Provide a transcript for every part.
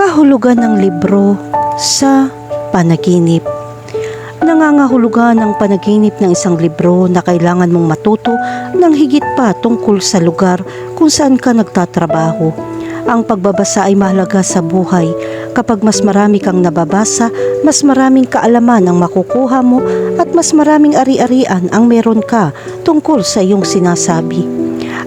Kahulugan ng libro sa panaginip. Nangangahulugan ang panaginip ng isang libro na kailangan mong matuto ng higit pa tungkol sa lugar kung saan ka nagtatrabaho. Ang pagbabasa ay mahalaga sa buhay. Kapag mas marami kang nababasa, mas maraming kaalaman ang makukuha mo at mas maraming ari-arian ang meron ka tungkol sa iyong sinasabi.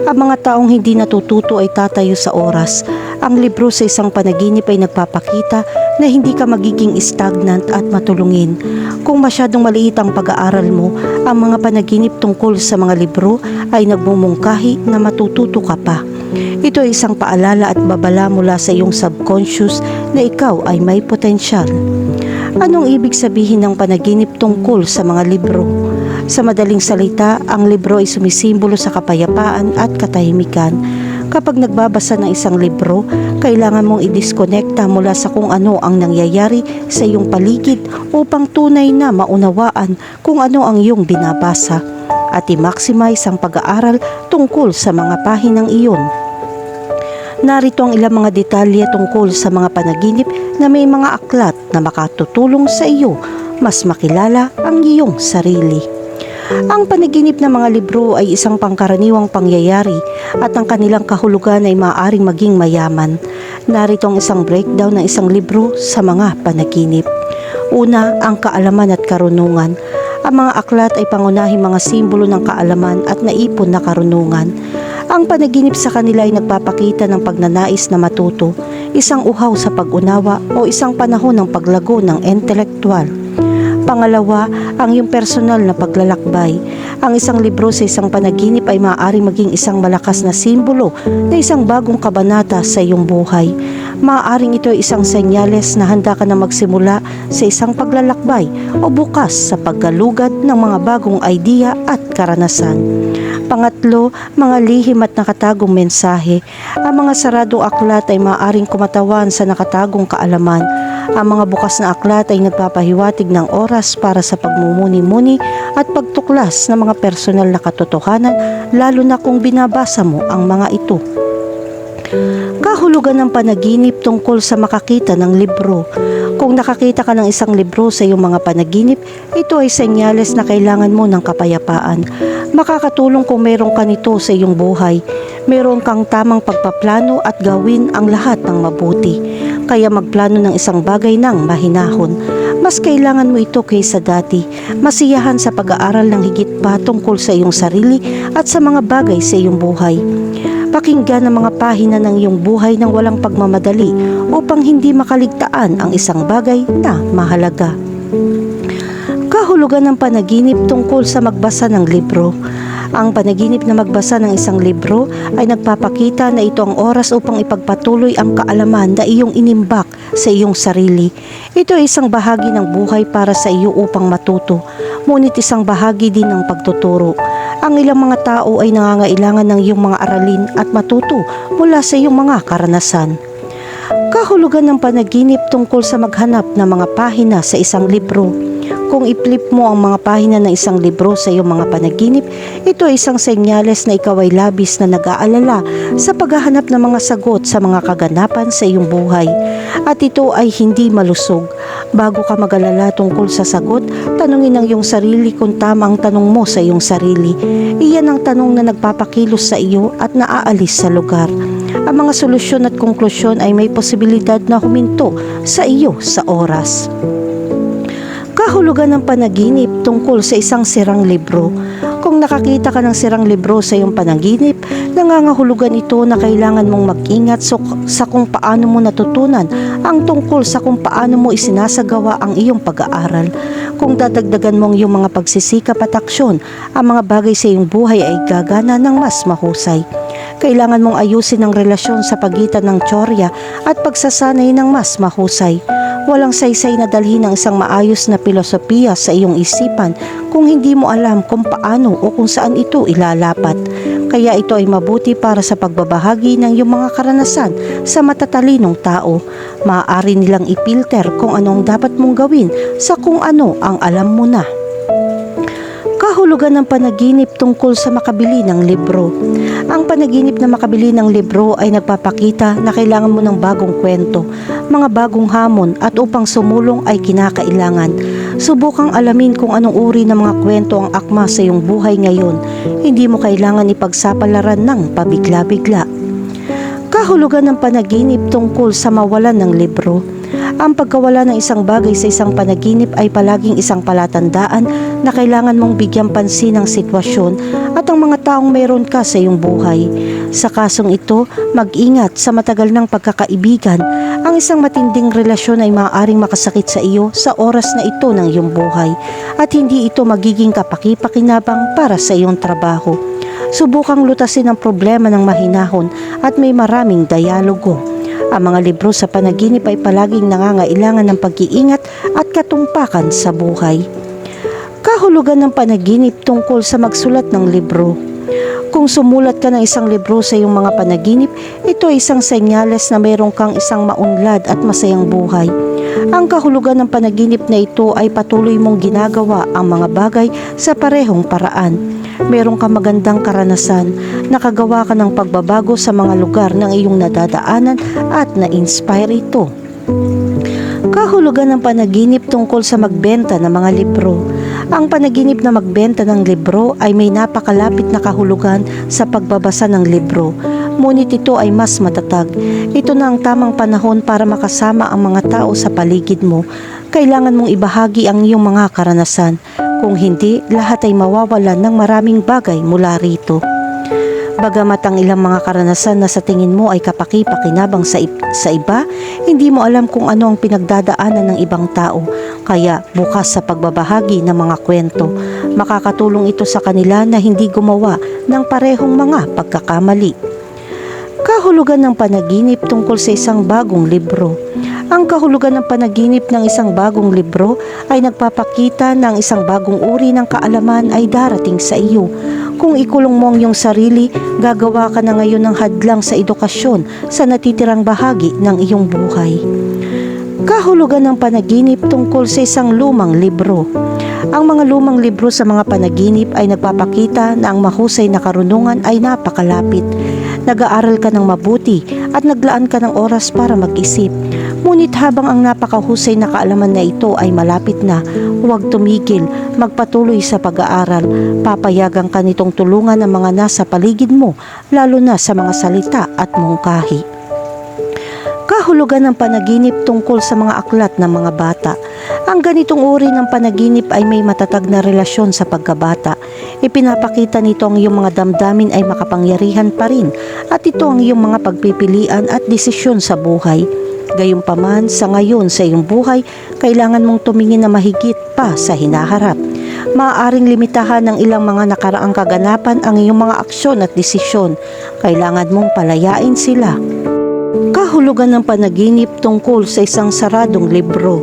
Ang mga taong hindi natututo ay tatayo sa oras. Ang libro sa isang panaginip ay nagpapakita na hindi ka magiging stagnant at matulungin. Kung masyadong maliit ang pag-aaral mo, ang mga panaginip tungkol sa mga libro ay nagmumungkahi na matututo ka pa. Ito ay isang paalala at babala mula sa iyong subconscious na ikaw ay may potensyal. Anong ibig sabihin ng panaginip tungkol sa mga libro? Sa madaling salita, ang libro ay sumisimbolo sa kapayapaan at katahimikan. Kapag nagbabasa ng isang libro, kailangan mong i-disconnecta mula sa kung ano ang nangyayari sa iyong paligid upang tunay na maunawaan kung ano ang iyong binabasa at i-maximize ang pag-aaral tungkol sa mga pahinang iyon. Narito ang ilang mga detalye tungkol sa mga panaginip na may mga aklat na makatutulong sa iyo mas makilala ang iyong sarili. Ang panaginip ng mga libro ay isang pangkaraniwang pangyayari at ang kanilang kahulugan ay maaaring maging mayaman. Narito ang isang breakdown ng isang libro sa mga panaginip. Una, ang kaalaman at karunungan. Ang mga aklat ay pangunahing mga simbolo ng kaalaman at naipon na karunungan. Ang panaginip sa kanila ay nagpapakita ng pagnanais na matuto, isang uhaw sa pag-unawa o isang panahon ng paglago ng intelektual. Pangalawa, ang iyong personal na paglalakbay. Ang isang libro sa isang panaginip ay maaaring maging isang malakas na simbolo na isang bagong kabanata sa iyong buhay. Maaaring ito ay isang senyales na handa ka na magsimula sa isang paglalakbay o bukas sa paggalugad ng mga bagong idea at karanasan. Pangatlo, mga lihim at nakatagong mensahe. Ang mga saradong aklat ay maaaring kumatawan sa nakatagong kaalaman. Ang mga bukas na aklat ay nagpapahiwatig ng oras para sa pagmumuni-muni at pagtuklas ng mga personal na katotohanan lalo na kung binabasa mo ang mga ito. Kahulugan ng panaginip tungkol sa makakita ng libro. Kung nakakita ka ng isang libro sa iyong mga panaginip, ito ay senyales na kailangan mo ng kapayapaan. Makakatulong kung meron ka nito sa iyong buhay. Meron kang tamang pagpaplano at gawin ang lahat ng mabuti. Kaya magplano ng isang bagay ng mahinahon. Mas kailangan mo ito kaysa dati. Masiyahan sa pag-aaral ng higit pa tungkol sa iyong sarili at sa mga bagay sa iyong buhay. Pakinggan ang mga pahina ng iyong buhay ng walang pagmamadali upang hindi makaligtaan ang isang bagay na mahalaga. Kahulugan ng panaginip tungkol sa magbasa ng libro. Ang panaginip na magbasa ng isang libro ay nagpapakita na ito ang oras upang ipagpatuloy ang kaalaman na iyong inimbak sa iyong sarili. Ito ay isang bahagi ng buhay para sa iyo upang matuto, ngunit isang bahagi din ng pagtuturo. Ang ilang mga tao ay nangangailangan ng iyong mga aralin at matuto mula sa iyong mga karanasan. Kahulugan ng panaginip tungkol sa maghanap ng mga pahina sa isang libro. Kung i-flip mo ang mga pahina ng isang libro sa iyong mga panaginip, ito ay isang senyales na ikaw ay labis na nag-aalala sa paghahanap ng mga sagot sa mga kaganapan sa iyong buhay. At ito ay hindi malusog. Bago ka mag-alala tungkol sa sagot, tanungin ang iyong sarili kung tama ang tanong mo sa iyong sarili. Iyan ang tanong na nagpapakilos sa iyo at naaalis sa lugar. Ang mga solusyon at konklusyon ay may posibilidad na huminto sa iyo sa oras kahulugan ng panaginip tungkol sa isang sirang libro. Kung nakakita ka ng sirang libro sa iyong panaginip, nangangahulugan ito na kailangan mong mag-ingat sa kung paano mo natutunan ang tungkol sa kung paano mo isinasagawa ang iyong pag-aaral. Kung dadagdagan mong iyong mga pagsisikap at aksyon, ang mga bagay sa iyong buhay ay gagana ng mas mahusay. Kailangan mong ayusin ang relasyon sa pagitan ng tsorya at pagsasanay ng mas mahusay. Walang saysay na dalhin ng isang maayos na filosofiya sa iyong isipan kung hindi mo alam kung paano o kung saan ito ilalapat. Kaya ito ay mabuti para sa pagbabahagi ng iyong mga karanasan sa matatalinong tao. Maaari nilang ipilter kung ano ang dapat mong gawin sa kung ano ang alam mo na kahulugan ng panaginip tungkol sa makabili ng libro. Ang panaginip na makabili ng libro ay nagpapakita na kailangan mo ng bagong kwento, mga bagong hamon at upang sumulong ay kinakailangan. Subukang alamin kung anong uri ng mga kwento ang akma sa iyong buhay ngayon. Hindi mo kailangan ipagsapalaran ng pabigla-bigla. Kahulugan ng panaginip tungkol sa mawalan ng libro. Ang pagkawala ng isang bagay sa isang panaginip ay palaging isang palatandaan na kailangan mong bigyan pansin ang sitwasyon at ang mga taong mayroon ka sa iyong buhay. Sa kasong ito, mag-ingat sa matagal ng pagkakaibigan. Ang isang matinding relasyon ay maaaring makasakit sa iyo sa oras na ito ng iyong buhay at hindi ito magiging kapaki-pakinabang para sa iyong trabaho. Subukang lutasin ang problema ng mahinahon at may maraming dialogo. Ang mga libro sa panaginip ay palaging nangangailangan ng pag-iingat at katumpakan sa buhay. Kahulugan ng panaginip tungkol sa magsulat ng libro. Kung sumulat ka ng isang libro sa iyong mga panaginip, ito ay isang senyales na mayroon kang isang maunlad at masayang buhay. Ang kahulugan ng panaginip na ito ay patuloy mong ginagawa ang mga bagay sa parehong paraan. Meron ka magandang karanasan, nakagawa ka ng pagbabago sa mga lugar ng iyong nadadaanan at na-inspire ito. Kahulugan ng panaginip tungkol sa magbenta ng mga libro. Ang panaginip na magbenta ng libro ay may napakalapit na kahulugan sa pagbabasa ng libro. Ngunit ito ay mas matatag. Ito na ang tamang panahon para makasama ang mga tao sa paligid mo. Kailangan mong ibahagi ang iyong mga karanasan. Kung hindi, lahat ay mawawalan ng maraming bagay mula rito. Bagamat ang ilang mga karanasan na sa tingin mo ay kapaki-pakinabang sa, sa iba, hindi mo alam kung ano ang pinagdadaanan ng ibang tao. Kaya bukas sa pagbabahagi ng mga kwento, makakatulong ito sa kanila na hindi gumawa ng parehong mga pagkakamali. Kahulugan ng panaginip tungkol sa isang bagong libro. Ang kahulugan ng panaginip ng isang bagong libro ay nagpapakita na ang isang bagong uri ng kaalaman ay darating sa iyo. Kung ikulong mo ang iyong sarili, gagawa ka na ngayon ng hadlang sa edukasyon sa natitirang bahagi ng iyong buhay. Kahulugan ng panaginip tungkol sa isang lumang libro. Ang mga lumang libro sa mga panaginip ay nagpapakita na ang mahusay na karunungan ay napakalapit. Nag-aaral ka ng mabuti at naglaan ka ng oras para mag-isip. Ngunit habang ang napakahusay na kaalaman na ito ay malapit na, huwag tumigil, magpatuloy sa pag-aaral. Papayagan ka nitong tulungan ang mga nasa paligid mo, lalo na sa mga salita at mungkahi. Kahulugan ng panaginip tungkol sa mga aklat ng mga bata. Ang ganitong uri ng panaginip ay may matatag na relasyon sa pagkabata. Ipinapakita nito ang iyong mga damdamin ay makapangyarihan pa rin at ito ang iyong mga pagpipilian at desisyon sa buhay. Gayunpaman, sa ngayon sa iyong buhay, kailangan mong tumingin na mahigit pa sa hinaharap. Maaaring limitahan ng ilang mga nakaraang kaganapan ang iyong mga aksyon at desisyon. Kailangan mong palayain sila. Kahulugan ng panaginip tungkol sa isang saradong libro.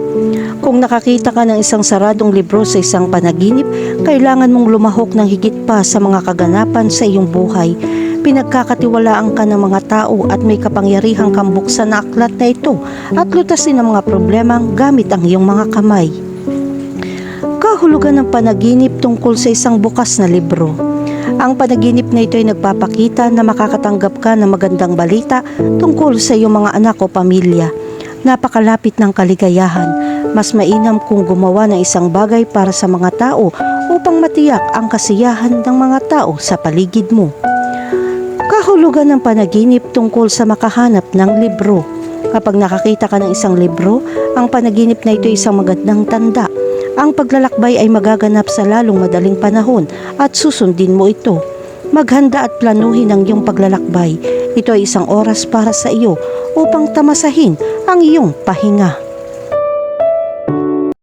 Kung nakakita ka ng isang saradong libro sa isang panaginip, kailangan mong lumahok ng higit pa sa mga kaganapan sa iyong buhay. Pinagkakatiwalaan ka ng mga tao at may kapangyarihang kang buksan na aklat na ito at lutasin ang mga problemang gamit ang iyong mga kamay. Kahulugan ng panaginip tungkol sa isang bukas na libro. Ang panaginip na ito ay nagpapakita na makakatanggap ka ng magandang balita tungkol sa iyong mga anak o pamilya. Napakalapit ng kaligayahan. Mas mainam kung gumawa ng isang bagay para sa mga tao upang matiyak ang kasiyahan ng mga tao sa paligid mo. Kahulugan ng panaginip tungkol sa makahanap ng libro. Kapag nakakita ka ng isang libro, ang panaginip na ito ay isang magandang tanda. Ang paglalakbay ay magaganap sa lalong madaling panahon at susundin mo ito. Maghanda at planuhin ang iyong paglalakbay. Ito ay isang oras para sa iyo upang tamasahin ang iyong pahinga.